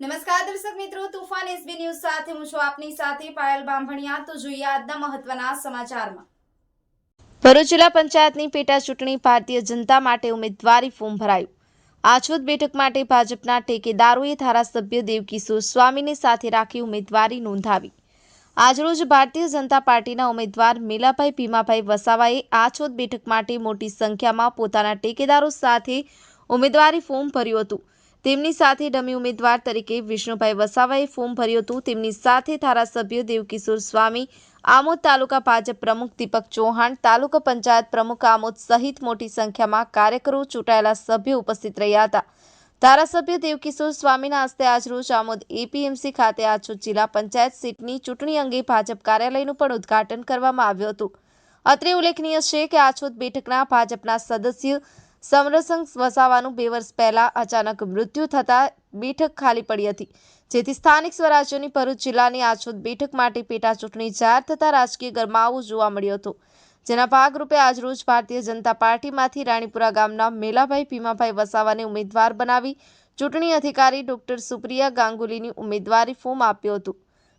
નમસ્કાર દર્શક મિત્રો, તુફાન એસબી ન્યૂઝ સાથે હું છું આપની સાથે પાયલ બાંભણિયા. તો જોઈએ આજના મહત્વના સમાચારમાં. ભરૂચ જિલ્લા પંચાયતની પેટા ચૂંટણી ભારતીય જનતા માટે ઉમેદવારી ફોર્મ ભરાયું. આછોદ બેઠક માટે ભાજપના ટેકેદારોએ ધારાસભ્ય દેવકિશોર સ્વામીને સાથે રાખી ઉમેદવારી નોંધાવી. આજરોજ ભારતીય જનતા પાર્ટીના ઉમેદવાર મેલાભાઈ ભીમાભાઈ વસાવાએ આછોદ બેઠક માટે મોટી સંખ્યામાં પોતાના ટેકેદારો સાથે ઉમેદવારી ફોર્મ ભર્યું હતું. તેમની સાથે ડમી ઉમેદવાર તરીકે વિષ્ણુભાઈ વસાવાએ ફોર્મ ભર્યું હતું. તેમની સાથે ધારાસભ્ય દેવકિશોર સ્વામી, આમોદ તાલુકા ભાજપ પ્રમુખ દીપક ચૌહાણ, તાલુકા પંચાયત પ્રમુખ આમોદ સહિત મોટી સંખ્યામાં કાર્યકરો ચૂંટાયેલા સભ્યો ઉપસ્થિત રહ્યા હતા. ધારાસભ્ય દેવકિશોર સ્વામીના હસ્તે આજરોજ આમોદ એપીએમસી ખાતે આજરોજ જિલ્લા પંચાયત સીટની ચૂંટણી અંગે ભાજપ કાર્યાલયનું પણ ઉદ્ઘાટન કરવામાં આવ્યું હતું. અત્રે ઉલ્લેખનીય છે કે આછોદ બેઠકના ભાજપના સદસ્ય સમરસંગ વસાવાનું બે વર્ષ પહેલા અચાનક મૃત્યુ થતાં બેઠક ખાલી પડી હતી, જેથી સ્થાનિક સ્વરાજ્યની ભરૂચ જિલ્લાની આછોદ બેઠક માટે પેટા ચૂંટણી જાહેર થતાં રાજકીય ગરમાવો જોવા મળ્યો હતો. જેના ભાગરૂપે આજરોજ ભારતીય જનતા પાર્ટીમાંથી રાણીપુરા ગામના મેલાભાઈ ભીમાભાઈ વસાવાને ઉમેદવાર બનાવી ચૂંટણી અધિકારી ડોક્ટર સુપ્રિયા ગાંગુલીની ઉમેદવારી ફોર્મ આપ્યું હતું.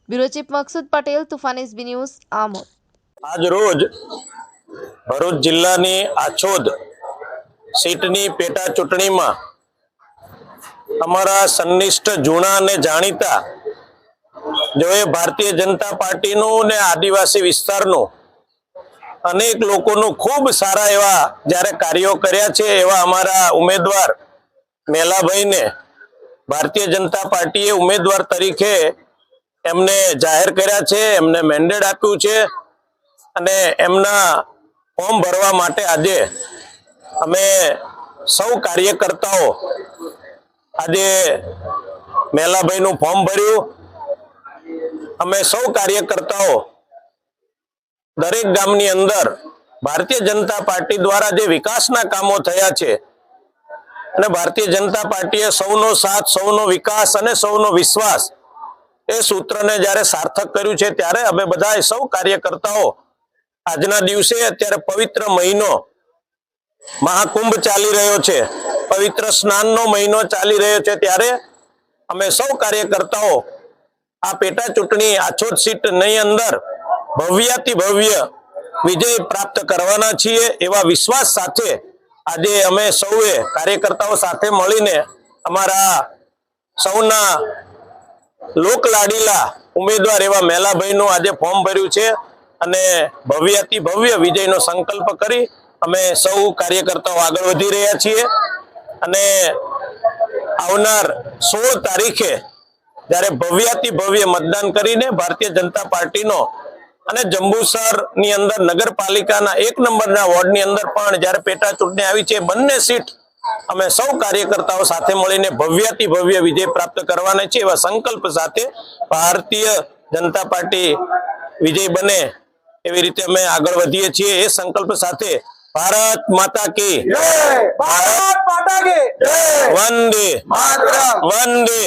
Bureau chief Maqsood Patel, Tufan SB news Amod. આજરોજ ભરૂચ જિલ્લાની આછોદ સીટની પેટા ચૂંટણીમાં અમારા સંનિષ્ઠ જૂના અને જાણીતા એ ભારતીય જનતા પાર્ટીનું ને આદિવાસી વિસ્તારનું અનેક લોકોનું ખૂબ સારા એવા જ્યારે કાર્યો કર્યા છે એવા અમારા ઉમેદવાર મેલાભાઈને ભારતીય જનતા પાર્ટીએ ઉમેદવાર તરીકે એમને જાહેર કર્યા છે, એમને મેન્ડેટ આપ્યું છે અને એમના ફોર્મ ભરવા માટે આજે અમે સૌ કાર્યકર્તાઓ આજે મેલાભાઈનું ફોર્મ ભર્યું. અમે સૌ કાર્યકર્તાઓ દરેક ગામની અંદર ભારતીય જનતા પાર્ટી દ્વારા જે વિકાસના કામો થયા છે અને ભારતીય જનતા પાર્ટીએ સૌનો સાથ, સૌનો વિકાસ અને સૌનો વિશ્વાસ એ સૂત્રને જ્યારે સાર્થક કર્યું છે ત્યારે અમે બધા સૌ કાર્યકર્તાઓ આજના દિવસે અત્યારે પવિત્ર મહિનો મહાકુંભ ચાલી રહ્યો છે. પવિત્ર સ્નાનનો મહિનો ચાલી રહ્યો છે ત્યારે અમે સૌ કાર્યકર્તાઓ આ પેટા ચૂંટણી આછોદ સીટ નહીં અંદર ભવ્યાતિ ભવ્ય વિજય પ્રાપ્ત કરવાના છીએ એવા વિશ્વાસ સાથે આજે અમે સૌએ કાર્યકર્તાઓ સાથે મળીને અમારા સૌના લોકલાડીલા ઉમેદવાર એવા મેલાભાઈનું આજે ફોર્મ ભર્યું છે અને ભવ્યાતિ ભવ્ય વિજયનો સંકલ્પ કરી અમે સૌ કાર્યકર્તાઓ આગળ વધી રહ્યા છીએ અને આવનાર સોળ તારીખે જ્યારે ભવ્યાતિ ભવ્ય મતદાન કરીને ભારતીય જનતા પાર્ટીનો અને જંબુસરની અંદર નગરપાલિકાના એક નંબરના વોર્ડની અંદર પણ જ્યારે પેટા ચૂંટણી આવી છે, બંને સીટ અમે સૌ કાર્યકર્તાઓ સાથે મળીને ભવ્યાતિ ભવ્ય વિજય પ્રાપ્ત કરવાના છે એવા સંકલ્પ સાથે ભારતીય જનતા પાર્ટી વિજય બને એવી રીતે અમે આગળ વધીએ છીએ. એ સંકલ્પ સાથે ભારત માતા કી. ભારત માતા કી. વંદે. વંદે.